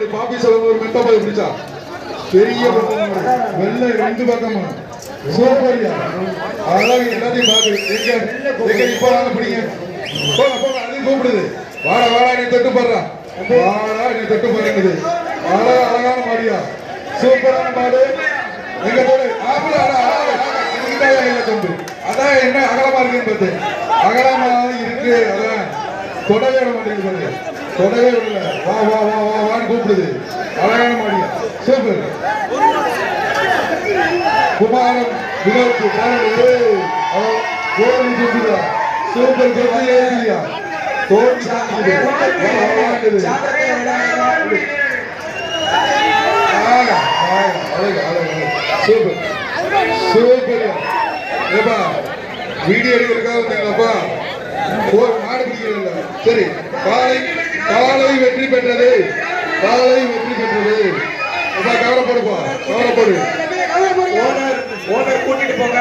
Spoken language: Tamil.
அப்படி பாப்பி செல்வம் ஒரு மெத்த போய் பிடிச்சா? பெரிய வெள்ளை ரெண்டு பக்கமா. சூப்பரியா. அழகு எல்லாத்தையும் பாக்கு எங்க எங்க இப்ப வாங்க பிடிங்க. போங்க போங்க. அதையும் கூப்பிடுது. வாடா வாடா நீ தொட்டு போடுறா. வாடா நீ தொட்டு போறது அழகா அழகான மாடியா. சூப்பரான மாடு. எங்க போடு. ஆப்பிள் அட அழகா அதான் என்ன அகலமா இருக்குன்னு பார்த்து. அகலமா இருக்கு அதான். தொடவே விட மாட்டேங்குது பாருங்க. தொடவே விடல. வா வா வா. வா அழகான மாடியா சூப்பர் குமாரம் வினோத் பாருங்க அவன் சூப்பர் கொத்தி ஏறியா தோல் சூப்பர் சூப்பர் ஏப்பா வீடியோ எடுக்கிறதுக்காக வந்தீங்களாப்பா? ஒரு மாடு சரி காலை காலை வெற்றி பெற்றது. காலை வெற்றி பெற்றது கவலைப்படுப்பா கவலைப்படு ஓனர் ஓனர் கூட்டிட்டு போங்க.